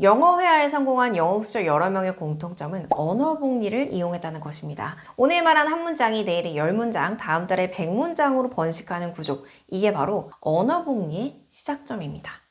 영어 회화에 성공한 영어 수저 여러 명의 공통점은 언어 복리를 이용했다는 것입니다. 오늘 말한 한 문장이 내일의 10문장, 다음 달에 100문장으로 번식하는 구조. 이게 바로 언어 복리의 시작점입니다.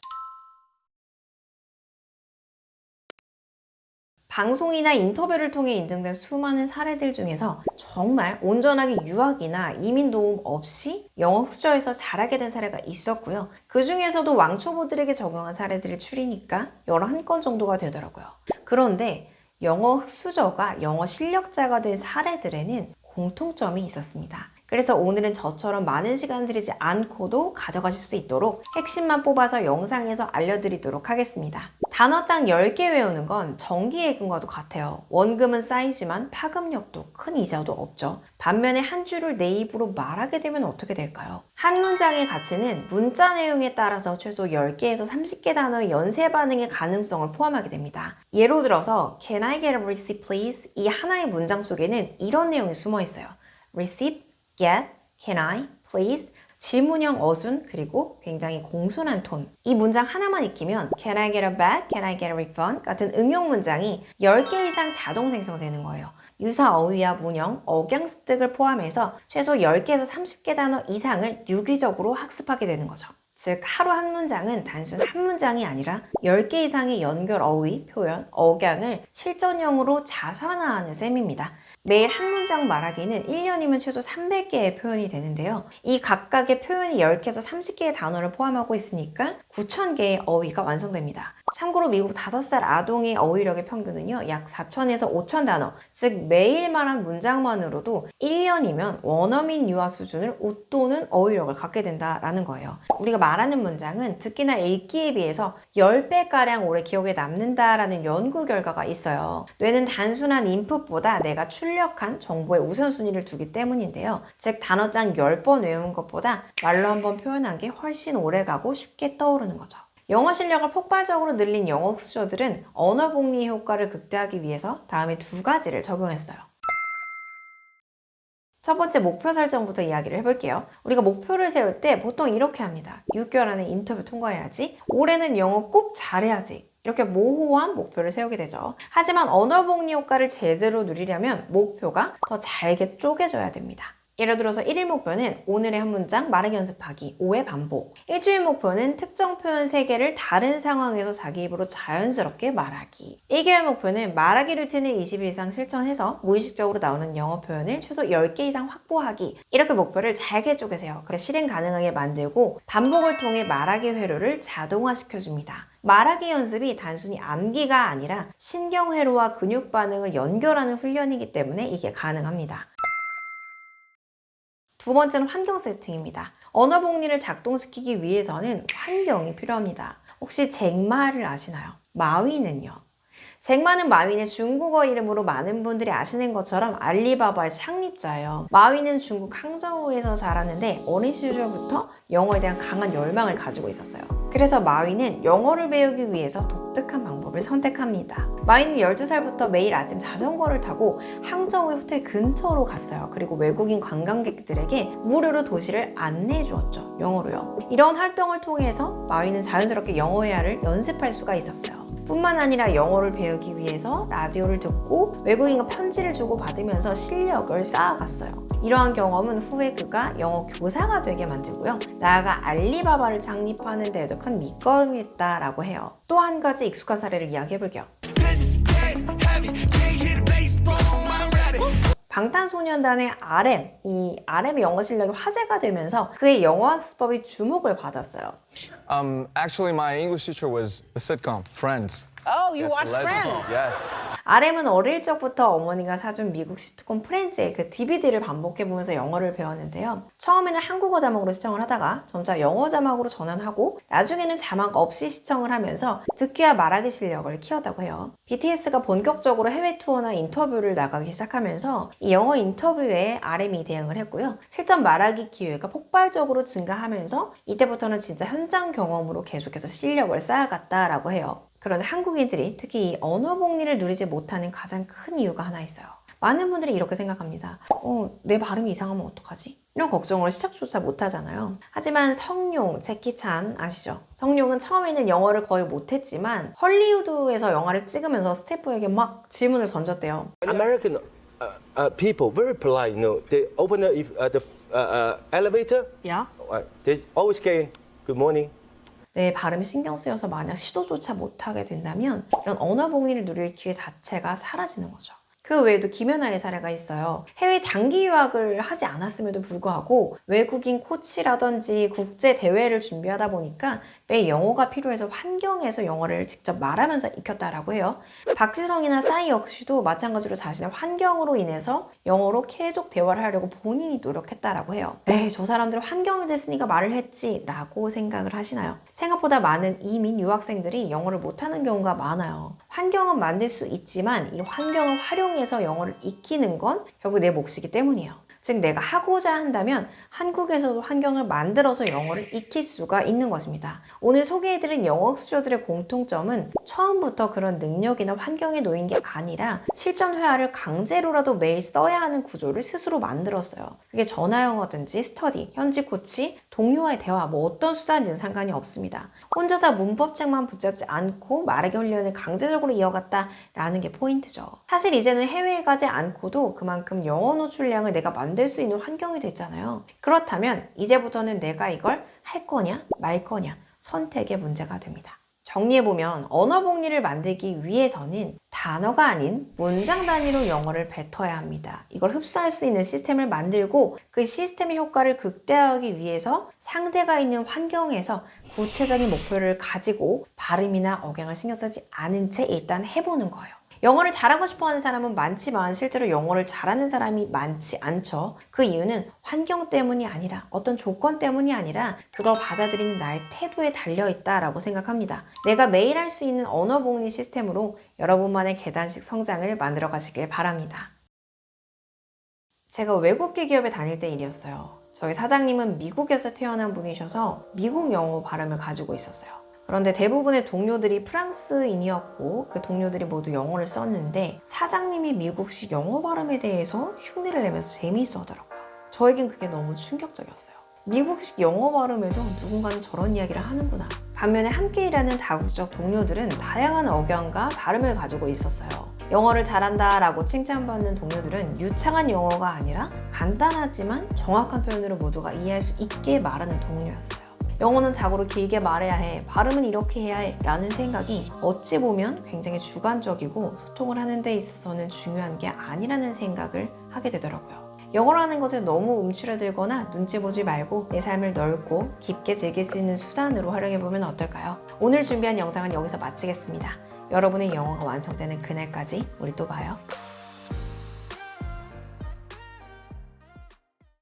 방송이나 인터뷰를 통해 인증된 수많은 사례들 중에서 정말 온전하게 유학이나 이민 도움 없이 영어 흑수저에서 잘하게 된 사례가 있었고요. 그 중에서도 왕초보들에게 적용한 사례들을 추리니까 11건 정도가 되더라고요. 그런데 영어 흑수저가 영어 실력자가 된 사례들에는 공통점이 있었습니다. 그래서 오늘은 저처럼 많은 시간 들이지 않고도 가져가실 수 있도록 핵심만 뽑아서 영상에서 알려드리도록 하겠습니다. 단어장 10개 외우는 건 정기예금과도 같아요. 원금은 쌓이지만 파급력도 큰 이자도 없죠. 반면에 한 줄을 내 입으로 말하게 되면 어떻게 될까요? 한 문장의 가치는 문자 내용에 따라서 최소 10개에서 30개 단어의 연쇄 반응의 가능성을 포함하게 됩니다. 예로 들어서 Can I get a receipt please? 이 하나의 문장 속에는 이런 내용이 숨어 있어요. receipt get, can I, please 질문형 어순 그리고 굉장히 공손한 톤. 이 문장 하나만 익히면 can I get a bag, can I get a refund 같은 응용 문장이 10개 이상 자동 생성되는 거예요. 유사 어휘와 문형, 억양 습득을 포함해서 최소 10개에서 30개 단어 이상을 유기적으로 학습하게 되는 거죠. 즉 하루 한 문장은 단순 한 문장이 아니라 10개 이상의 연결 어휘, 표현, 억양을 실전형으로 자산화하는 셈입니다. 매일 한 문장 말하기는 1년이면 최소 300개의 표현이 되는데요. 이 각각의 표현이 10개에서 30개의 단어를 포함하고 있으니까 9,000개의 어휘가 완성됩니다. 참고로 미국 5살 아동의 어휘력의 평균은요, 약 4,000에서 5,000 단어, 즉 매일 말한 문장만으로도 1년이면 원어민 유아 수준을 웃도는 어휘력을 갖게 된다라는 거예요. 우리가 말하는 문장은 듣기나 읽기에 비해서 10배가량 오래 기억에 남는다라는 연구 결과가 있어요. 뇌는 단순한 인풋보다 내가 출력한 정보의 우선순위를 두기 때문인데요. 즉, 단어장 10번 외우는 것보다 말로 한번 표현한 게 훨씬 오래 가고 쉽게 떠오르는 거죠. 영어 실력을 폭발적으로 늘린 영어 흑수저들은 언어 복리 효과를 극대화하기 위해서 다음에 두 가지를 적용했어요. 첫 번째 목표 설정부터 이야기를 해볼게요. 우리가 목표를 세울 때 보통 이렇게 합니다. 6개월 안에 인터뷰 통과해야지. 올해는 영어 꼭 잘해야지. 이렇게 모호한 목표를 세우게 되죠. 하지만 언어 복리 효과를 제대로 누리려면 목표가 더 잘게 쪼개져야 됩니다. 예를 들어서 1일 목표는 오늘의 한 문장 말하기 연습하기 5회 반복. 일주일 목표는 특정 표현 3개를 다른 상황에서 자기 입으로 자연스럽게 말하기. 1개월 목표는 말하기 루틴을 20일 이상 실천해서 무의식적으로 나오는 영어 표현을 최소 10개 이상 확보하기. 이렇게 목표를 잘게 쪼개세요. 그래서 실행 가능하게 만들고 반복을 통해 말하기 회로를 자동화시켜줍니다. 말하기 연습이 단순히 암기가 아니라 신경회로와 근육 반응을 연결하는 훈련이기 때문에 이게 가능합니다. 두 번째는 환경 세팅입니다. 언어 복리를 작동시키기 위해서는 환경이 필요합니다. 혹시 잭마를 아시나요? 마위는요. 잭마는 마윈의 중국어 이름으로 많은 분들이 아시는 것처럼 알리바바의 창립자예요. 마윈은 중국 항저우에서 자랐는데 어린 시절부터 영어에 대한 강한 열망을 가지고 있었어요. 그래서 마윈은 영어를 배우기 위해서 독특한 방법을 선택합니다. 마윈은 12살부터 매일 아침 자전거를 타고 항저우의 호텔 근처로 갔어요. 그리고 외국인 관광객들에게 무료로 도시를 안내해 주었죠. 영어로요. 이런 활동을 통해서 마윈은 자연스럽게 영어 회화를 연습할 수가 있었어요. 뿐만 아니라 영어를 배우기 위해서 라디오를 듣고 외국인과 편지를 주고 받으면서 실력을 쌓아갔어요. 이러한 경험은 후에 그가 영어 교사가 되게 만들고요. 나아가 알리바바를 창립하는 데에도 큰 밑거름이 있다라고 해요. 또 한 가지 익숙한 사례를 이야기해 볼게요. 방탄소년단의 RM, 이 RM의 영어 실력이 화제가 되면서 그의 영어 학습법이 주목을 받았어요. Um, actually, my English teacher was the sitcom Friends. Oh, you watch. Friends? Yes. RM은 어릴 적부터 어머니가 사준 미국 시트콤 프렌즈의 그 DVD를 반복해보면서 영어를 배웠는데요. 처음에는 한국어 자막으로 시청을 하다가 점차 영어 자막으로 전환하고 나중에는 자막 없이 시청을 하면서 듣기와 말하기 실력을 키웠다고 해요. BTS가 본격적으로 해외 투어나 인터뷰를 나가기 시작하면서 이 영어 인터뷰에 RM이 대응을 했고요. 실전 말하기 기회가 폭발적으로 증가하면서 이때부터는 진짜 현장 경험으로 계속해서 실력을 쌓아갔다라고 해요. 그런데 한국인들이 특히 이 언어 복리를 누리지 못하는 가장 큰 이유가 하나 있어요. 많은 분들이 이렇게 생각합니다. 어, 내 발음이 이상하면 어떡하지? 이런 걱정을 시작조차 못 하잖아요. 하지만 성룡, 제키찬 아시죠? 성룡은 처음에는 영어를 거의 못했지만 헐리우드에서 영화를 찍으면서 스태프에게 막 질문을 던졌대요. American uh, uh, people very polite. You know, they open the, uh, the uh, uh, elevator. 야? Uh, they always say good morning. 내 발음이 신경 쓰여서 만약 시도조차 못하게 된다면 이런 언어 복리를 누릴 기회 자체가 사라지는 거죠. 그 외에도 김연아의 사례가 있어요. 해외 장기 유학을 하지 않았음에도 불구하고 외국인 코치라든지 국제 대회를 준비하다 보니까 매 영어가 필요해서 환경에서 영어를 직접 말하면서 익혔다라고 해요. 박지성이나 싸이 역시도 마찬가지로 자신의 환경으로 인해서 영어로 계속 대화를 하려고 본인이 노력했다라고 해요. 에이, 저 사람들 환경이 됐으니까 말을 했지라고 생각을 하시나요? 생각보다 많은 이민 유학생들이 영어를 못하는 경우가 많아요. 환경은 만들 수 있지만 이 환경을 활용 해서 영어를 익히는 건 결국 내 몫이기 때문이에요. 즉 내가 하고자 한다면 한국에서도 환경을 만들어서 영어를 익힐 수가 있는 것입니다. 오늘 소개해드린 영어 학습자들의 공통점은 처음부터 그런 능력이나 환경에 놓인 게 아니라 실전 회화를 강제로라도 매일 써야 하는 구조를 스스로 만들었어요. 그게 전화 영어든지 스터디, 현지 코치, 동료와의 대화, 뭐 어떤 수단이든 상관이 없습니다. 혼자서 문법책만 붙잡지 않고 말하기 훈련을 강제적으로 이어갔다라는 게 포인트죠. 사실 이제는 해외에 가지 않고도 그만큼 영어 노출량을 내가 만들 수 있는 환경이 됐잖아요. 그렇다면 이제부터는 내가 이걸 할 거냐 말 거냐 선택의 문제가 됩니다. 정리해보면 언어 복리를 만들기 위해서는 단어가 아닌 문장 단위로 영어를 뱉어야 합니다. 이걸 흡수할 수 있는 시스템을 만들고 그 시스템의 효과를 극대화하기 위해서 상대가 있는 환경에서 구체적인 목표를 가지고 발음이나 억양을 신경 쓰지 않은 채 일단 해보는 거예요. 영어를 잘하고 싶어 하는 사람은 많지만 실제로 영어를 잘하는 사람이 많지 않죠. 그 이유는 환경 때문이 아니라 어떤 조건 때문이 아니라 그걸 받아들이는 나의 태도에 달려 있다라고 생각합니다. 내가 매일 할 수 있는 언어 복리 시스템으로 여러분만의 계단식 성장을 만들어 가시길 바랍니다. 제가 외국계 기업에 다닐 때 일이었어요. 저희 사장님은 미국에서 태어난 분이셔서 미국 영어 발음을 가지고 있었어요. 그런데 대부분의 동료들이 프랑스인이었고 그 동료들이 모두 영어를 썼는데 사장님이 미국식 영어 발음에 대해서 흉내를 내면서 재미있어 하더라고요. 저에겐 그게 너무 충격적이었어요. 미국식 영어 발음에도 누군가는 저런 이야기를 하는구나. 반면에 함께 일하는 다국적 동료들은 다양한 억양과 발음을 가지고 있었어요. 영어를 잘한다 라고 칭찬받는 동료들은 유창한 영어가 아니라 간단하지만 정확한 표현으로 모두가 이해할 수 있게 말하는 동료였어요. 영어는 자고로 길게 말해야 해, 발음은 이렇게 해야 해 라는 생각이 어찌 보면 굉장히 주관적이고 소통을 하는 데 있어서는 중요한 게 아니라는 생각을 하게 되더라고요. 영어라는 것에 너무 움츠러들거나 눈치 보지 말고 내 삶을 넓고 깊게 즐길 수 있는 수단으로 활용해보면 어떨까요? 오늘 준비한 영상은 여기서 마치겠습니다. 여러분의 영어가 완성되는 그날까지 우리 또 봐요.